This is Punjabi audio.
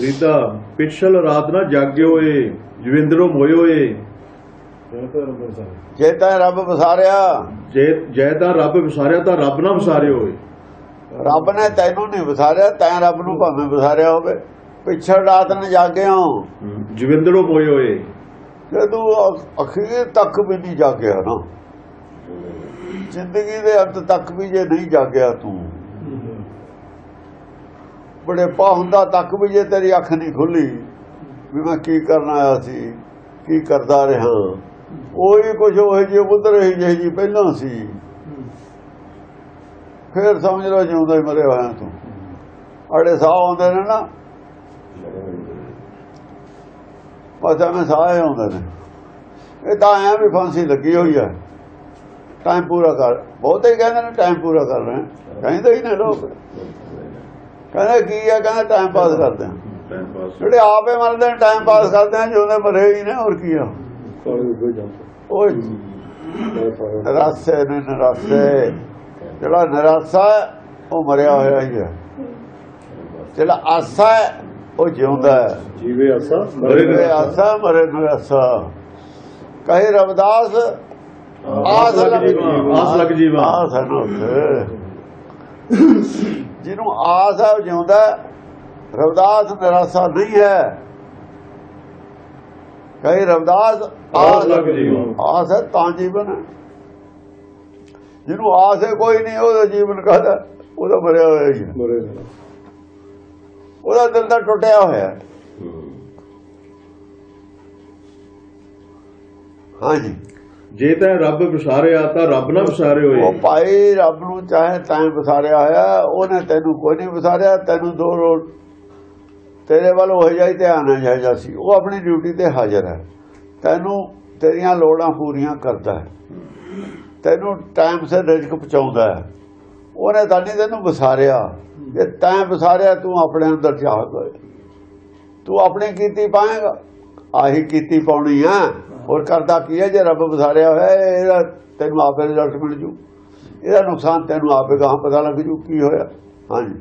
ਰੀਤਾ ਪਿਛਲ ਰਾਤ ਨਾ ਜਾਗਿਓ ਏ ਜਵਿੰਦਰੋ ਮੋਇਓ ਏ ਜੇ ਤਾਂ ਰੱਬ ਵਸਾਰਿਆ। ਜੇ ਜੈ ਤਾਂ ਰੱਬ ਵਿਸਾਰਿਆ ਤਾਂ ਰੱਬ ਨਾ ਵਿਸਾਰਿਓ ਏ ਰੱਬ ਨੇ ਤੈਨੂੰ ਨਹੀਂ ਵਸਾਰਿਆ ਤੈਂ ਰੱਬ ਨੂੰ ਭਾਵੇਂ ਵਸਾਰਿਆ ਹੋਵੇ। ਪਿਛੜ ਰਾਤ ਨੇ ਜਾਗਿਆ ਜਵਿੰਦਰੋ ਮੋਇਓ ਏ ਕਿ ਤੂੰ ਅਖ- ਅਖੀਰ ਤੱਕ ਵੀ ਨਹੀਂ ਜਾਗਿਆ ਨਾ। ਜ਼ਿੰਦਗੀ ਦੇ ਅੰਤ ਤੱਕ ਵੀ ਜੇ ਨਹੀਂ ਜਾਗਿਆ ਤੂੰ ਬੜੇ ਪਾਹੁੰਦਾ ਤੱਕ ਵੀ ਜੇ ਤੇਰੀ ਅੱਖ ਨਹੀਂ ਖੁੱਲੀ, ਵੀ ਮੈਂ ਕੀ ਕਰਨ ਆਇਆ ਸੀ, ਕੀ ਕਰਦਾ ਰਿਹਾ। ਉਹੀ ਕੁਝ ਉਹ ਜਿਹੇ ਉਧਰ ਹੀ ਜਿਹੀ ਜੀ ਪਹਿਲਾਂ ਸੀ। ਫਿਰ ਸਮਝ ਲਓ ਜਿਉਂਦਾ ਹੀ ਮਰਿਆ ਹੋਇਆ ਤੂੰ। ਅੜੇ ਸਾਹ ਆਉਂਦੇ ਨੇ ਨਾ। ਪਤਾ ਮੈਂ ਸਾਹ ਆਉਂਦੇ ਨੇ। ਇਹ ਤਾਂ ਐਂ ਵੀ ਫਾਂਸੀ ਲੱਗੀ ਹੋਈ ਆ। ਟਾਈਮ ਪੂਰਾ ਕਰ। ਬਹੁਤੇ ਕਹਿੰਦੇ ਨੇ ਟਾਈਮ ਪੂਰਾ ਕਰ ਰਹੇ ਕਹਿੰਦੇ ਹੀ ਨੇ ਲੋਕ। ਕਹਿੰਦੇ ਕੀ ਆ? ਕਹਿੰਦੇ ਟਾਈਮ ਪਾਸ ਕਰਦੇ ਆ। ਜਿਹੜੇ ਆਪੇ ਮਰਦੇ ਨੇ ਟਾਈਮ ਪਾਸ ਕਰਦੇ ਆ ਜਿਉਂਦੇ ਮਰੇ ਹੀ ਨੇ ਹੋਰ ਕੀ ਆ? ਉਹ ਨਰਾਸੇ ਨੇ ਨਰਾਸੇ। ਜਿਹੜਾ ਨਰਾਸਾ ਉਹ ਮਰਿਆ ਹੋਇਆ ਹੀ ਹੈ। ਜਿਹੜਾ ਆਸਾ ਹੈ, ਉਹ ਜਿਉਂਦਾ ਹੈ। ਜੀਵੇ ਆਸਾ ਮਰੇ ਆਸਾ ਮਰੇ ਨਰਾਸਾ। ਕਹੇ ਰਵਦਾਸ ਆਸ ਲੱਗ ਜੀਵਾ। ਆਸ ਲੱਗ ਜੀਵਾ। ਆਸ ਹੈ। ਜਿਹਨੂੰ ਆਸ ਹੈ ਜਿਉਂਦਾ। ਰਵਦਾਸ ਨਿਰਾਸਾ ਨਹੀਂ ਹੈ। ਕਹੇ ਰਵਦਾਸ ਆਸ ਲੱਗ ਜੀਵਾ। ਆਸ ਹੈ ਤਾਂ ਜੀਵਨ ਹੈ। ਜਿਹਨੂੰ ਆਸ ਹੈ ਕੋਈ ਨਹੀਂ ਉਹਦਾ ਜੀਵਨ ਕਹਦਾ? ਉਹਦਾ ਮਰਿਆ ਹੋਇਆ ਹੀ ਉਹਦਾ ਦਿਲ ਤਾਂ ਟੁੱਟਿਆ ਹੋਇਆ ਹਾਂਜੀ। ਜੇ ਤਾਂ ਰੱਬ ਵਿਸਾਰਿਆ ਤਾਂ ਰੱਬ ਨਾ ਵਿਸਾਰਿਓ ਉਹ ਭਾਈ ਰੱਬ ਨੂੰ ਚਾਹੇ ਤਾਂ ਵਿਸਾਰਿਆ ਹੋਇਆ, ਉਹਨੇ ਤੈਨੂੰ ਕੋਈ ਨਹੀਂ ਵਿਸਾਰਿਆ, ਤੈਨੂੰ ਦੋ ਰੋਡ ਤੇਰੇ ਵੱਲ ਉਹ ਜਾਈ ਧਿਆਨ ਹੈ ਜਾਇਦਾ ਸੀ। ਉਹ ਆਪਣੀ ਡਿਊਟੀ ਤੇ ਹਾਜ਼ਰ ਹੈ। ਤੈਨੂੰ ਤੇਰੀਆਂ ਲੋੜਾਂ ਪੂਰੀਆਂ ਕਰਦਾ ਹੈ। ਤੈਨੂੰ ਟਾਈਮ ਸਿਰ ਰਿਜ਼ਕ ਪਹੁੰਚਾਉਂਦਾ ਹੈ। ਉਹਨੇ ਤਾਂ ਨਹੀਂ ਤੈਨੂੰ ਵਿਸਾਰਿਆ। ਜੇ ਤੈਂ ਵਿਸਾਰਿਆ, ਤੂੰ ਆਪਣੇ ਅੰਦਰ ਜਾ ਤੂੰ ਆਪਣੀ ਕੀਤੀ ਪਾਏਗਾ। ਆਹੀ ਕੀਤੀ ਪਾਉਣੀ ਆ। ਹੋਰ ਕਰਦਾ ਕੀ ਹੈ ਜੇ ਰੱਬ ਵਿਸਾਰਿਆ ਹੋਇਆ, ਇਹਦਾ ਤੈਨੂੰ ਆਪੇ ਰਿਜ਼ਲਟ ਮਿਲ ਜੂ। ਇਹਦਾ ਨੁਕਸਾਨ ਤੈਨੂੰ ਆਪੇ ਗਾਹਾਂ ਪਤਾ ਲੱਗ ਜੂ ਕੀ ਹੋਇਆ। ਹਾਂਜੀ।